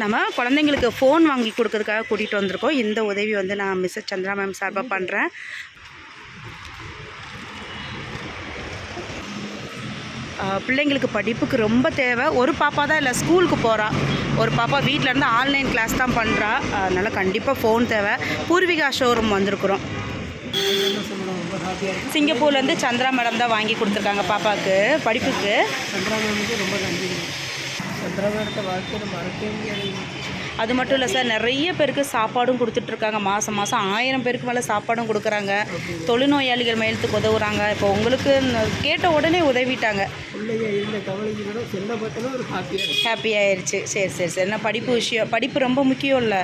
நம்ம குழந்தைங்களுக்கு ஃபோன் வாங்கி கொடுக்கறதுக்காக கூட்டிகிட்டு வந்திருக்கோம். இந்த உதவி வந்து நான் மிஸ்ஸஸ் சந்திரா மேம் சார்பாக பண்ணுறேன் பிள்ளைங்களுக்கு படிப்புக்கு ரொம்ப தேவை. ஒரு பாப்பா தான் இல்லை ஸ்கூலுக்கு போகிறா ஒரு பாப்பா வீட்டிலேருந்து ஆன்லைன் கிளாஸ் தான் பண்ணுறா அதனால் கண்டிப்பாக ஃபோன் தேவை. பூர்விகா ஷோரூம் வந்திருக்கிறோம். சிங்கப்பூர்லேருந்து சந்திரா மேடம் தான் வாங்கி கொடுத்துருக்காங்க பாப்பாவுக்கு படிப்புக்கு. சந்திரா மேமுக்கு ரொம்ப நன்றி. சந்திரா மேடத்தை வாழ்க்கையில் மறக்கவே முடியாது. அது மட்டும் இல்லை சார் நிறைய பேருக்கு சாப்பாடும் கொடுத்துட்ருக்காங்க. மாதம் மாதம் ஆயிரம் பேருக்கு மேலே சாப்பாடும் கொடுக்குறாங்க. தொழுநோயாளிகள் மையத்துக்கு உதவுறாங்க. இப்போ உங்களுக்கு கேட்ட உடனே உதவிட்டாங்க. ஹாப்பி ஆயிடுச்சு. சரி சரி சரி. என்ன படிப்பு விஷயம்? படிப்பு ரொம்ப முக்கியம் இல்லை.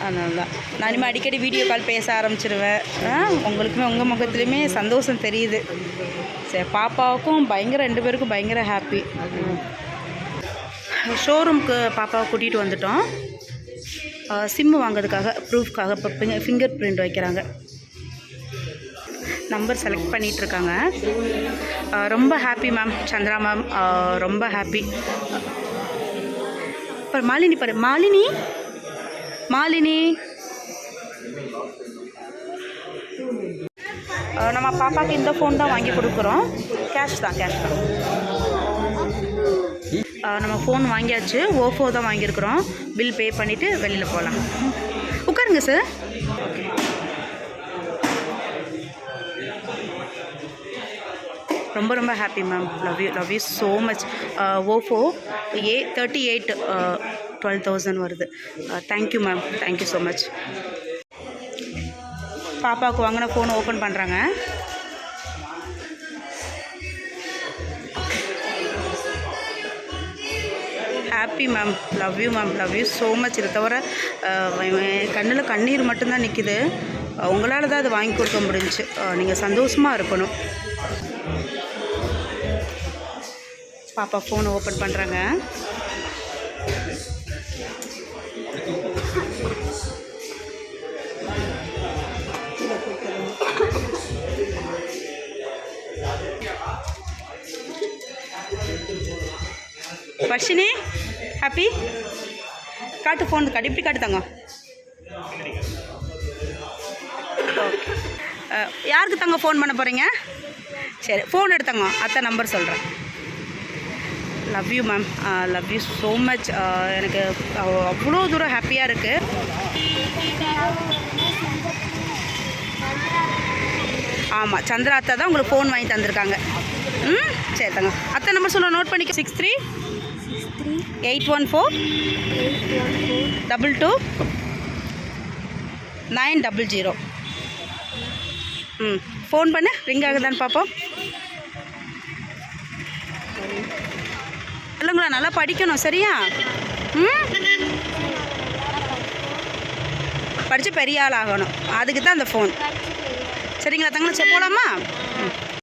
அதனால தான். நான் இனிமேல் அடிக்கடி வீடியோ கால் பேச ஆரம்பிச்சிருவேன். ஆ, உங்களுக்குமே உங்கள் முகத்துலையுமே சந்தோஷம் தெரியுது. சரி பாப்பாவுக்கும் பயங்கர ரெண்டு பேருக்கும் பயங்கர ஹாப்பி ஷோரூம்க்கு பாப்பாவை கூட்டிகிட்டு வந்துட்டோம். சிம்மு வாங்குறதுக்காக ப்ரூஃப்காக இப்போ ஃபிங்கர் பிரிண்ட் வைக்கிறாங்க. நம்பர் செலக்ட் பண்ணிகிட்ருக்காங்க இருக்காங்க ரொம்ப ஹாப்பி மேம் சந்திரா மேம் ரொம்ப ஹாப்பி அப்புறம் மாலினி பாரு மாலினி? மாலினி? நம்ம பாப்பாவுக்கு இந்த ஃபோன் தான் வாங்கி கொடுக்குறோம். கேஷ் தான் கேஷ் தான். நம்ம ஃபோன் வாங்கியாச்சு. ஓஃபோ தான் வாங்கியிருக்கிறோம். பில் பே பண்ணிவிட்டு வெளியில் போகலாம் உட்காருங்க சார் ரொம்ப ரொம்ப happy ma'am love you love you so much Oppo A thirty eight twelve thousand வருது. Thank you ma'am thank you so much பாப்பாவுக்கு வாங்கின ஃபோன் ஓப்பன் பண்ணுறாங்க happy ma'am love you ma'am love you so much இதை தவிர கண்ணில் கண்ணீர் மட்டும்தான் நிற்கிது உங்களால் தான் அது வாங்கி கொடுக்க முடிஞ்சு. நீங்கள் சந்தோஷமாக இருக்கணும். பாப்பா ஃபோன் ஓப்பன் பண்ணுறாங்க வர்ஷினி? ஹாப்பி காட்டு ஃபோன் காட்டு இப்படி காட்டு தங்க ஓகே யாருக்கு தங்க ஃபோன் பண்ண போகிறீங்க சரி ஃபோன் எடுத்தங்க. அத்தை நம்பர் சொல்கிறேன் love you ma'am love you so much எனக்கு அவ்வளோ தூரம் ஹாப்பியாக இருக்குது ஆமாம் சந்திரா அத்தை தான் உங்களுக்கு ஃபோன் வாங்கி தந்திருக்காங்க. ம் சரி தங்க. அத்தை நம்பர் சொல்ல நோட் பண்ணிக்க. Six three eight one four double two nine double zero. ம் ஃபோன் பண்ணு ரிங் ஆகுதான்னு பார்ப்போம் இல்லைங்களா நல்லா படிக்கணும் சரியா? ம்? படித்து பெரிய ஆள் ஆகணும் அதுக்கு தான் அந்த ஃபோன் சரிங்களா தங்களை போகலாமா ம்.